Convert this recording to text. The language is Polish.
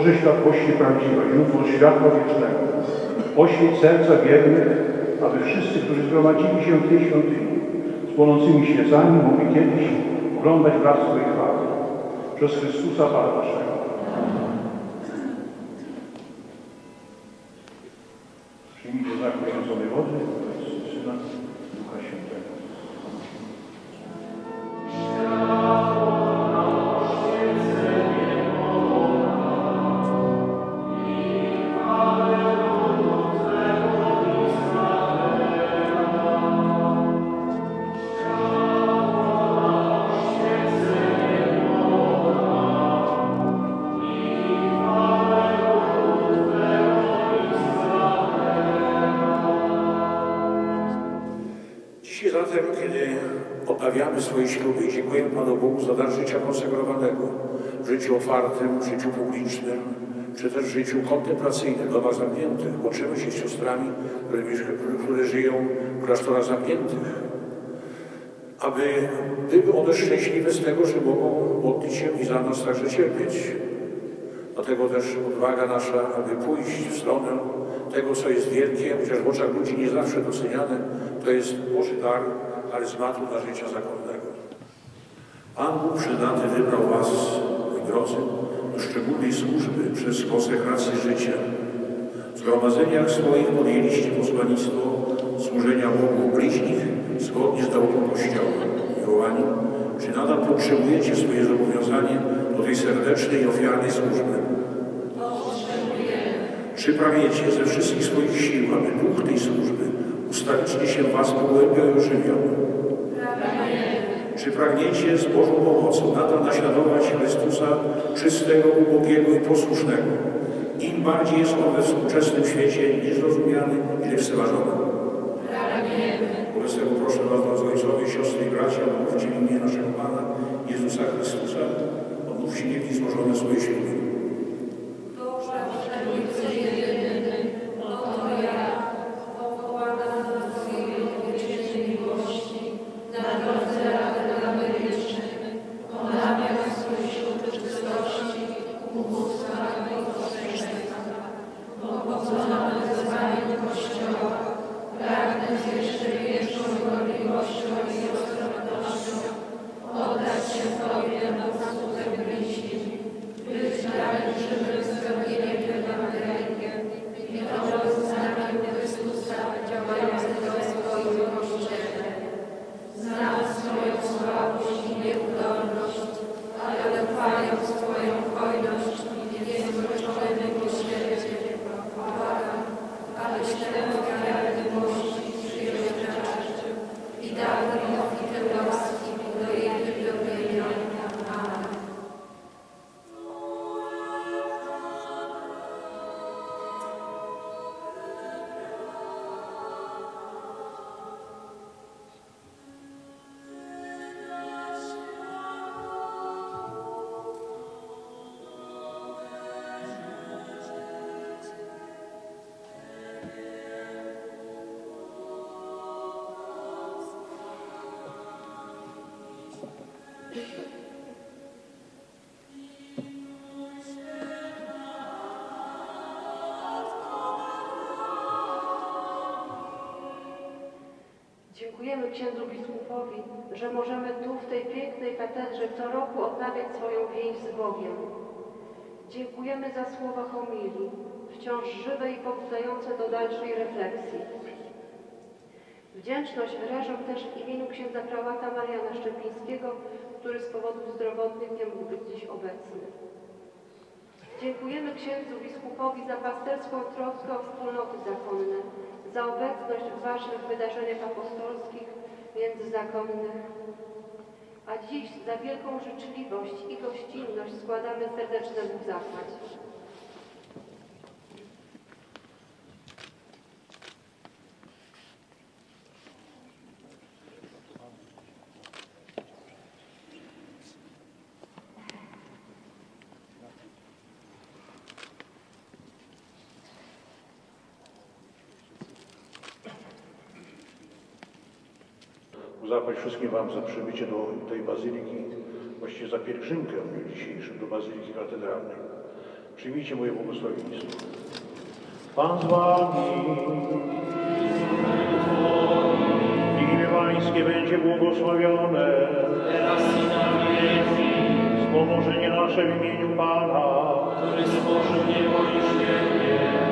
światłości prawdziwej, źródło światła wiecznego. Oświeć serca wiernych, aby wszyscy, którzy zgromadzili się w tej świątyni, z płonącymi świecami, mogli kiedyś oglądać wraz swojej chwały. Przez Chrystusa Pana naszego. Przyjmijcie znak poświęconej wody, Syna, odnawiamy swoje śluby i dziękujemy Panu Bogu za dar życia konsegrowanego, w życiu otwartym, w życiu publicznym, czy też w życiu kontemplacyjnym, domach zamkniętych, łączymy się z siostrami, które, które żyją w klasztorach zamkniętych, aby były one szczęśliwe z tego, że mogą modlić się i za nas także cierpieć. Dlatego też odwaga nasza, aby pójść w stronę tego, co jest wielkie, chociaż w oczach ludzi nie zawsze doceniane, to jest Boży dar charyzmatu dla życia zakonnego. Pan Bóg przydatny wybrał Was, moi drodzy, do szczególnej służby przez konsekrację życia. W zgromadzeniach swoich podjęliście posłannictwo służenia Bogu bliźnich zgodnie z nauką Kościoła. Miłowani, czy nadal podtrzymujecie swoje zobowiązanie do tej serdecznej i ofiarnej służby? Czy pragniecie ze wszystkich swoich sił, aby duch tej służby ustawicznie się Was pogłębiał i ożywiał? Czy pragniecie z Bożą pomocą nadal naśladować Chrystusa czystego, ubogiego i posłusznego? Im bardziej jest On we współczesnym świecie niezrozumiany i lekceważony. Wobec tego proszę Was, drodzy ojcowie, siostry i bracia, odmówcie w imię naszego Pana Jezusa Chrystusa, odmówcie niech złożone swoje śluby. Dios. Dziękujemy księdzu biskupowi, że możemy tu w tej pięknej katedrze co roku odnawiać swoją więź z Bogiem. Dziękujemy za słowa homilii, wciąż żywe i pobudzające do dalszej refleksji. Wdzięczność wyrażam też w imieniu księdza prałata Mariana Szczepińskiego, który z powodów zdrowotnych nie mógł być dziś obecny. Dziękujemy księdzu biskupowi za pasterską troskę o wspólnoty zakonne, za obecność w ważnych wydarzeniach apostolskich międzyzakonnych. A dziś za wielką życzliwość i gościnność składamy serdeczne mu zapłać. Zapłać wszystkim Wam za przybycie do tej bazyliki, właściwie za pielgrzymkę w dniu dzisiejszym do bazyliki katedralnej. Przyjmijcie moje błogosławieństwo. Pan z wami. Imię Pańskie będzie błogosławione. teraz i na wieki, Wspomożenie nasze w imieniu Pana. który stworzył niebo i ziemię.